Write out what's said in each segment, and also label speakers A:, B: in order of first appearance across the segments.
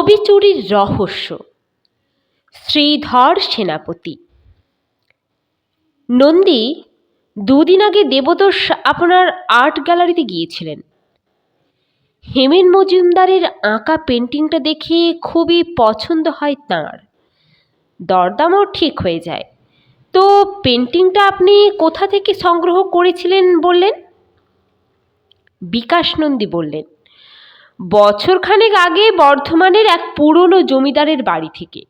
A: ছবি চুরির রহস্য। শ্রীধর সেনাপতি। নন্দী দুদিন আগে দেবদোষ আপনার আর্ট গ্যালারিতে গিয়েছিলেন। হেমেন মজুমদারের আঁকা পেন্টিংটা দেখে খুবই পছন্দ হয় তাঁর। দরদামও ঠিক হয়ে যায়। তো পেন্টিংটা আপনি কোথা থেকে সংগ্রহ করেছিলেন বললেন? বিকাশ নন্দী বললেন। বছরখানেক আগে বর্ধমানের এক পুরনো জমিদারের বাড়ি থেকে।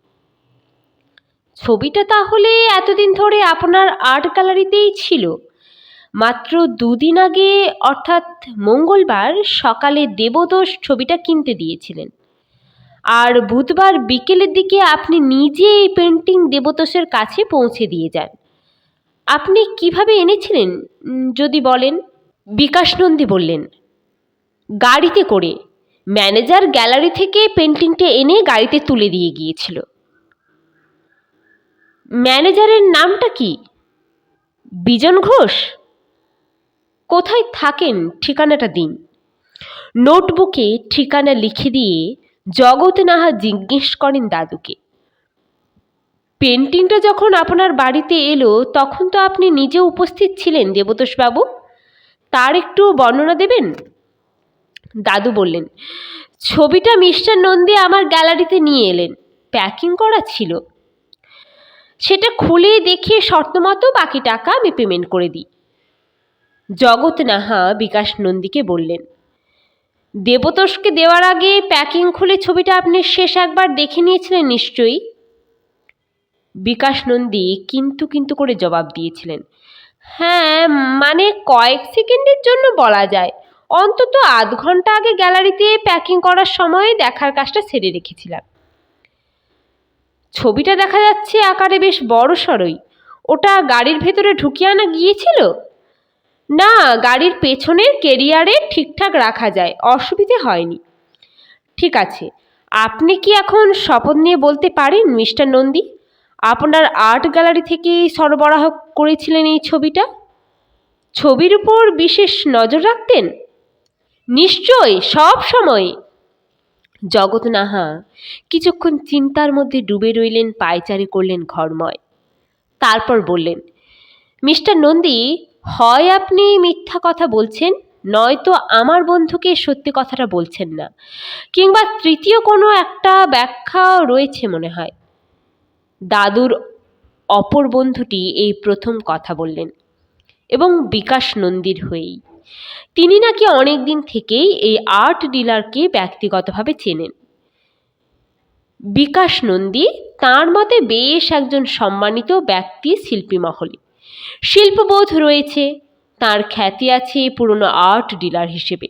A: ছবিটা তাহলে এতদিন ধরে আপনার আর্ট গ্যালারিতেই ছিল। মাত্র দুদিন আগে, অর্থাৎ মঙ্গলবার সকালে দেবদোষ ছবিটা কিনতে দিয়েছিলেন। আর বুধবার বিকেলের দিকে আপনি নিজে এই পেন্টিং দেবতোষের কাছে পৌঁছে দিয়ে যান। আপনি কীভাবে এনেছিলেন, যদি বলেন? বিকাশ নন্দী বললেন, গাড়িতে করে। ম্যানেজার গ্যালারি থেকে পেন্টিংটা এনে গাড়িতে তুলে দিয়ে গিয়েছিল। ম্যানেজারের নামটা কি? বিজন ঘোষ? কোথায় থাকেন ঠিকানাটা দিন। নোটবুকে ঠিকানা লিখে দিয়ে জগৎ নাহা জিজ্ঞেস করেন দাদুকে। পেন্টিংটা যখন আপনার বাড়িতে এলো, তখন তো আপনি নিজে উপস্থিত ছিলেন দেবতোষবাবু। তার একটু বর্ণনা দেবেন? দাদু বললেন, ছবিটা মিস্টার নন্দী আমার গ্যালারিতে নিয়ে এলেন। প্যাকিং করা ছিল। সেটা খুলে দেখে শর্তমতো বাকি টাকা আমি পেমেন্ট করে দিই। জগৎ নাহা বিকাশ নন্দীকে বললেন, দেবতোষকে দেওয়ার আগে প্যাকিং খুলে ছবিটা আপনি শেষ একবার দেখে নিয়েছিলেন নিশ্চয়ই? বিকাশ নন্দী কিন্তু কিন্তু করে জবাব দিয়েছিলেন হ্যাঁ মানে কয়েক সেকেন্ডের জন্য বলা যায়। অন্তত আধ ঘণ্টা আগে গ্যালারিতে প্যাকিং করার সময় দেখার কাজটা সেরে রেখেছিলাম। ছবিটা দেখা যাচ্ছে আকারে বেশ বড় সড়ই। ওটা গাড়ির ভেতরে ঢুকিয়ে আনা গিয়েছিল? না, গাড়ির পেছনের কেরিয়ারে ঠিকঠাক রাখা যায়, অসুবিধে হয়নি। ঠিক আছে, আপনি কি এখন শপথ নিয়ে বলতে পারেন, মিস্টার নন্দী? আপনার আর্ট গ্যালারি থেকে সরবরাহ করেছিলেন এই ছবিটা? ছবির উপর বিশেষ নজর রাখতেন? নিশ্চয়, সব সময়। জগৎ নাহা, কিছুক্ষণ চিন্তার মধ্যে ডুবে রইলেন, পায়চারি করলেন ঘরময়। তারপর বললেন, মিস্টার নন্দী, হয় আপনি মিথ্যা কথা বলছেন, নয়তো আমার বন্ধুকে সত্যি কথাটা বলছেন না। কিংবা তৃতীয় কোনো একটা ব্যাখ্যা রয়েছে মনে হয়। দাদুর অপর বন্ধুটি এই প্রথম কথা বললেন এবং বিকাশ নন্দীর হয়েই। তিনি নাকি অনেক দিন থেকেই এই আর্ট ডিলারকে ব্যক্তিগতভাবে চেনেন। বিকাশ নন্দী তাঁর মতে বেশ একজন সম্মানিত ব্যক্তি শিল্পী মহলে। শিল্পবোধ রয়েছে, তার খ্যাতি আছে পুরনো আর্ট ডিলার হিসেবে।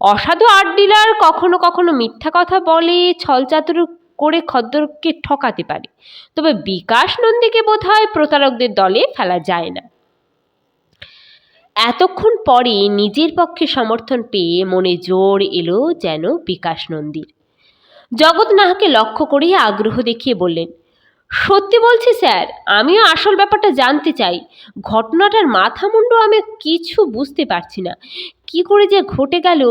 A: অসাধু আর্ট ডিলার কখনো কখনো মিথ্যা কথা বলে ছলচাতুর করে খদ্দরকে ঠকাতে পারে। তবে বিকাশ নন্দীকে বোধ হয় প্রতারকদের দলে ফেলা যায় না। এতক্ষণ পরে নিজের পক্ষে সমর্থন পেয়ে মনে জোর এলো যেন বিকাশ নন্দীর। জগৎ নাহাকে লক্ষ্য করেই আগ্রহ দেখিয়ে বললেন, সত্যি বলছি স্যার, আমিও আসল ব্যাপারটা জানতে চাই। ঘটনাটার মাথা মুন্ডু আমি কিছু বুঝতে পারছি না। কি করে যে ঘটে গেল?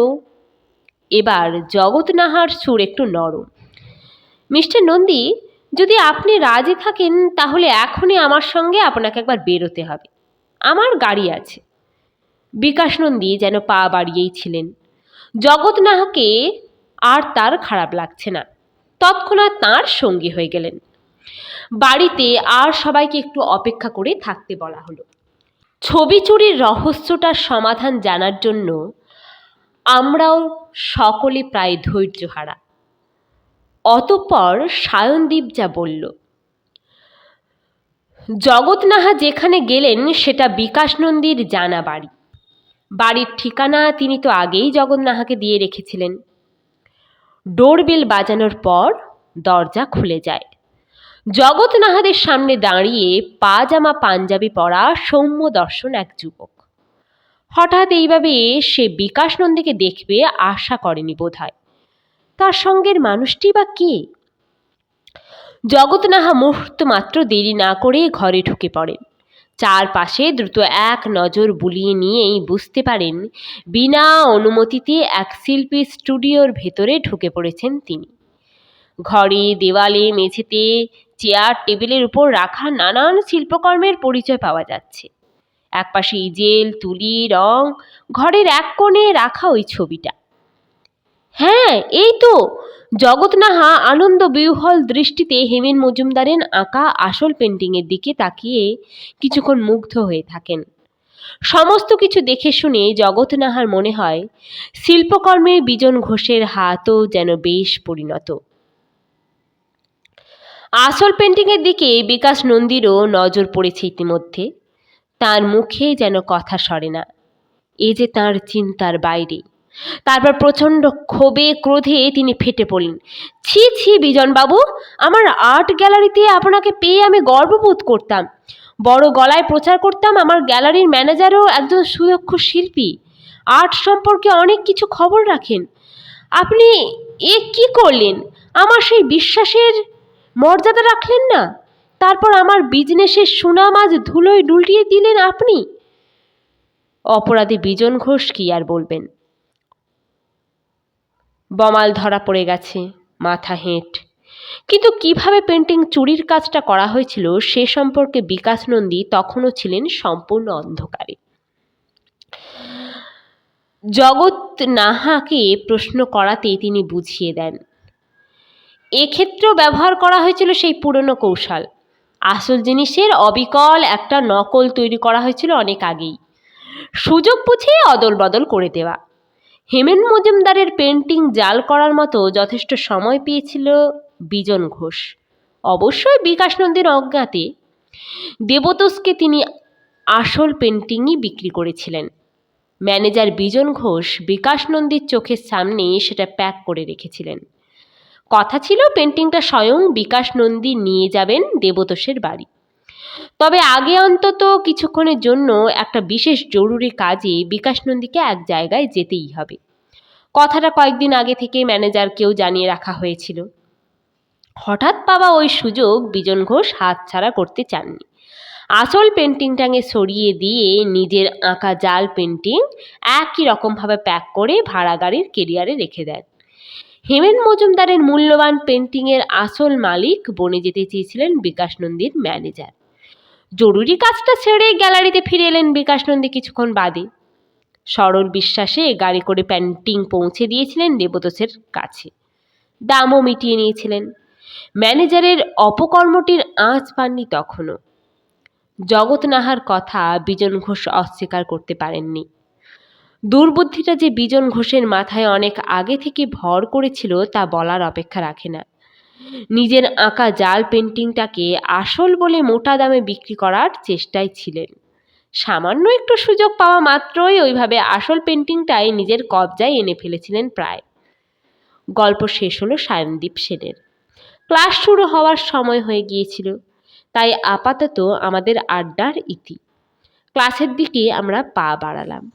A: এবার জগৎ নাহার সুর একটু নরম, মিস্টার নন্দী, যদি আপনি রাজি থাকেন তাহলে এখনই আমার সঙ্গে আপনাকে একবার বেরোতে হবে। আমার গাড়ি আছে। বিকাশ নন্দী যেন পা বাড়িয়েই ছিলেন। জগৎ নাহাকে আর তার খারাপ লাগছে না। তৎক্ষণাৎ তাঁর সঙ্গী হয়ে গেলেন। বাড়িতে আর সবাইকে একটু অপেক্ষা করে থাকতে বলা হলো। ছবি চুরির রহস্যটার সমাধান জানার জন্য আমরাও সকলে প্রায় ধৈর্য হারা অতঃপর সায়নদীপ যা বলল, জগৎ নাহা যেখানে গেলেন সেটা বিকাশ নন্দীর জানা বাড়ি। বাড়ির ঠিকানা তিনি তো আগেই জগৎ নাহাকে দিয়ে রেখেছিলেন। ডোরবেল বাজানোর পর দরজা খুলে যায়। জগৎ নাহাদের সামনে দাঁড়িয়ে পাজামা পাঞ্জাবি পরা সৌম্য দর্শন এক যুবক। হঠাৎ এইভাবে সে বিকাশ নন্দীকে দেখবে আশা করেনি বোধহয়। তার সঙ্গের মানুষটি বা কে? জগৎ নাহা মুহূর্ত মাত্র দেরি না করে ঘরে ঢুকে পড়েন। চারপাশে দ্রুত এক নজর বুলিয়ে নিয়েই বুঝতে পারেন, বিনা অনুমতিতে এক শিল্পী স্টুডিওর ভেতরে ঢুকে পড়েছেন তিনি। ঘরে দেওয়ালে, মেঝেতে, চেয়ার, টেবিলের উপর রাখা নানান শিল্পকর্মের পরিচয় পাওয়া যাচ্ছে। একপাশে ইজেল, তুলি, রং, ঘরের এক কোণে রাখা ওই ছবিটা। হ্যাঁ এই তো। জগৎ নাহা আনন্দ বিহ্বল দৃষ্টিতে হেমেন মজুমদারের আঁকা আসল পেন্টিংয়ের দিকে তাকিয়ে কিছুক্ষণ মুগ্ধ হয়ে থাকেন। সমস্ত কিছু দেখে শুনে জগৎ নাহার মনে হয়, শিল্পকর্মে বিজন ঘোষের হাতও যেন বেশ পরিণত। আসল পেন্টিংয়ের দিকে বিকাশ নন্দীরও নজর পড়েছে ইতিমধ্যে। তার মুখে যেন কথা সরে না। এ যে তার চিন্তার বাইরে। তারপর প্রচণ্ড ক্ষোভে ক্রোধে তিনি ফেটে পড়লেন। ছি ছি, বিজনবাবু, আমার আর্ট গ্যালারিতে আপনাকে পেয়ে আমি গর্ববোধ করতাম। বড় গলায় প্রচার করতাম আমার গ্যালারির ম্যানেজারও একজন সুদক্ষ শিল্পী। আর্ট সম্পর্কে অনেক কিছু খবর রাখেন। আপনি এ কি করলেন? আমার সেই বিশ্বাসের মর্যাদা রাখলেন না। তারপর আমার বিজনেসের সুনাম আজ ধুলোয় ডুলটিয়ে দিলেন আপনি? অপরাধী বিজন ঘোষ কি আর বলবেন? বমাল ধরা পড়ে গেছে, মাথা হেঁট। কিন্তু কীভাবে পেন্টিং চুরির কাজটা করা হয়েছিল সে সম্পর্কে বিকাশ নন্দী তখনও ছিলেন সম্পূর্ণ অন্ধকারে। জগৎ নাহাকে প্রশ্ন করাতে তিনি বুঝিয়ে দেন। এক্ষেত্রেও ব্যবহার করা হয়েছিল সেই পুরনো কৌশল। আসল জিনিসের অবিকল একটা নকল তৈরি করা হয়েছিল অনেক আগেই। সুযোগ বুঝে অদল বদল করে দেওয়া। হেমেন মজুমদারের পেন্টিং জাল করার মতো যথেষ্ট সময় পেয়েছিল বিজন ঘোষ। অবশ্যই বিকাশ নন্দীর অজ্ঞাতে। দেবতোষকে তিনি আসল পেন্টিংই বিক্রি করেছিলেন। ম্যানেজার বিজন ঘোষ বিকাশ নন্দীর চোখের সামনে সেটা প্যাক করে রেখেছিলেন। কথা ছিল, পেন্টিংটা স্বয়ং বিকাশ নন্দী নিয়ে যাবেন দেবতোষের বাড়ি। তবে আগে অন্তত কিছুক্ষণের জন্য একটা বিশেষ জরুরি কাজে বিকাশ নন্দীকে এক জায়গায় যেতেই হবে। কথাটা কয়েকদিন আগে থেকে ম্যানেজারকেও জানিয়ে রাখা হয়েছিল। হঠাৎ পাওয়া ওই সুযোগ বিজন ঘোষ হাতছাড়া করতে চাননি। আসল পেন্টিংটাকে সরিয়ে দিয়ে নিজের আঁকা জাল পেন্টিং একই রকমভাবে প্যাক করে ভাড়া গাড়ির কেরিয়ারে রেখে দেন। হেমেন মজুমদারের মূল্যবান পেন্টিংয়ের আসল মালিক বনে যেতে চেয়েছিলেন বিকাশ নন্দীর ম্যানেজার। জরুরি কাজটা ছেড়ে গ্যালারিতে ফিরে এলেন বিকাশ নন্দী কিছুক্ষণ বাদে। সরল বিশ্বাসে গাড়ি করে প্যান্টিং পৌঁছে দিয়েছিলেন দেবতোষের কাছে। দামও মিটিয়ে নিয়েছিলেন। ম্যানেজারের অপকর্মটির আঁচ পাননি তখনও। জগৎ নাহার কথা বিজন ঘোষ অস্বীকার করতে পারেননি। দুর্বুদ্ধিটা যে বিজন ঘোষের মাথায় অনেক আগে থেকে ভর করেছিল তা বলার অপেক্ষা রাখে না। নিজের আঁকা জাল পেন্টিংটাকে আসল বলে মোটা দামে বিক্রি করার চেষ্টায় ছিলেন। সামান্য একটু সুযোগ পাওয়া মাত্রই ওইভাবে আসল পেন্টিংটাই নিজের কবজায় এনে ফেলেছিলেন প্রায়। গল্প শেষ হলো সায়নদীপ সেনের। ক্লাস শুরু হওয়ার সময় হয়ে গিয়েছিল, তাই আপাতত আমাদের আড্ডার ইতি। ক্লাসের দিকে আমরা পা বাড়ালাম।